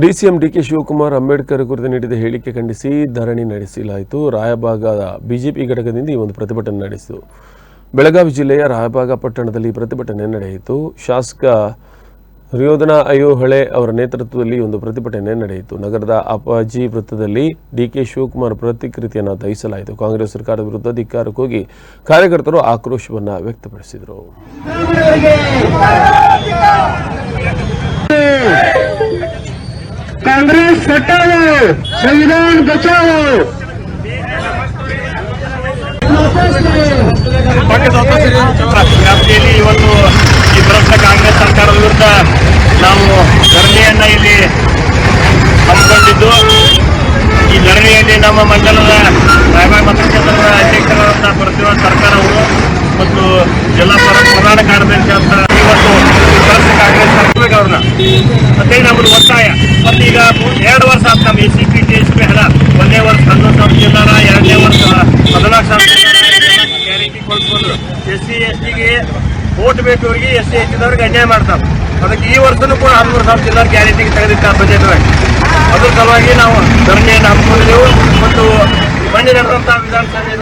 DCM DK Shivakumar Ambedkar ಕುರಿತು ನೀಡಿದ ಹೇಳಿಕೆ ಖಂಡಿಸಿ ಧರಣಿ ನಡೆಸಲಾಯಿತು. ರಾಯಬಾಗದ ಬಿಜೆಪಿ ಘಟಕದಿಂದ ಈ ಒಂದು ಪ್ರತಿಭಟನೆ ನಡೆಸಿತು. ಬೆಳಗಾವಿ ಜಿಲ್ಲೆಯ ರಾಯಬಾಗ ಪಟ್ಟಣದಲ್ಲಿ ಪ್ರತಿಭಟನೆ ನಡೆಯಿತು. ಶಾಸಕ ರಿಯೋಧನ ಅಯೋಹಳೆ ಅವರ ನೇತೃತ್ವದಲ್ಲಿ ಒಂದು ಪ್ರತಿಭಟನೆ ನಡೆಯಿತು. ನಗರದ ಅಪಾಜಿ ವೃತ್ತದಲ್ಲಿ ಡಿಕೆ ಶಿವಕುಮಾರ್ ಪ್ರತಿಕೃತಿಯನ್ನು ದಹಿಸಲಾಯಿತು. ಕಾಂಗ್ರೆಸ್ ಸರ್ಕಾರದ ವಿರುದ್ಧ ಧಿಕ್ಕಾರಕ್ಕೋಗಿ ಕಾರ್ಯಕರ್ತರು ಆಕ್ರೋಶವನ್ನು ವ್ಯಕ್ತಪಡಿಸಿದರು. कांग्रेस हटाओ संविधान बचाओ ವ್ಯಾಪ್ತಿಯಲ್ಲಿ ಇವತ್ತು ಈ ಭ್ರಷ್ಟ ಕಾಂಗ್ರೆಸ್ ಸರ್ಕಾರದ ವಿರುದ್ಧ ನಾವು ಧರಣಿಯನ್ನ ಇಲ್ಲಿ ಹಮ್ಮಿಕೊಂಡಿದ್ದು ಈ ಧರಣಿಯಲ್ಲಿ ನಮ್ಮ ಮಂಡಲದ ರಾಯಬಾಗ್ ಮತಕ್ಷೇತ್ರದ ಅಧ್ಯಕ್ಷರಾದಂಥ ಪ್ರತಿಭಾ ಸರ್ಕಾರ ಅವರು ಮತ್ತು ಜಿಲ್ಲಾ ಪ್ರ- ಪ್ರಧಾನ ಕಾರ್ಯದರ್ಶಿ ಅಂತ ಇವತ್ತು ಈ ಭ್ರಷ್ಟ ಕಾಂಗ್ರೆಸ್ ಸರ್ಕಾರ ಅವ್ರನ್ನ ಮತ್ತೆ ನಮ್ಮದು ಒತ್ತಾಯ ಮತ್ತೆ ಈಗ ಎರಡು ವರ್ಷ ಆಯ್ತು ನಮ್ಮ A C P T S P ಹಣ. ಒಂದೇ ವರ್ಷ ಹನ್ನೊಂದು ಸಾವಿರ ಚಿಲ್ಲರ ಎರಡನೇ ವರ್ಷ ಹದಿನಾಲ್ಕು ಸಾವಿರ ಗ್ಯಾರಂಟಿ ಕೊಡ್ಕೊಂಡ್ರು ಎಸ್ ಸಿ, ಎಸ್ ಟಿಗೆ ಓಟ್ ಬೇಕು ಅವ್ರಿಗೆ ಎಸ್ ಸಿ, ಎಸ್ ಟಿದವ್ರಿಗೆ ಅನ್ಯಾಯ ಮಾಡ್ತಾರೆ. ಅದಕ್ಕೆ ಈ ವರ್ಷನೂ ಕೂಡ ಹದಿಮೂರು ಸಾವಿರ ಜಿಲ್ಲಾರ ಗ್ಯಾರಂಟಿಗೆ ತೆಗೆದಿಟ್ಟ ಬಜೆಟ್ ಅದ್ರ ಸಲುವಾಗಿ ನಾವು ಧರಣಿಯನ್ನು ಹಮ್ಮಿಕೊಂಡಿದ್ದೆವು ಮತ್ತು ಮಂಡಿ ನಡೆದಂತಹ ವಿಧಾನಸಭೆಯ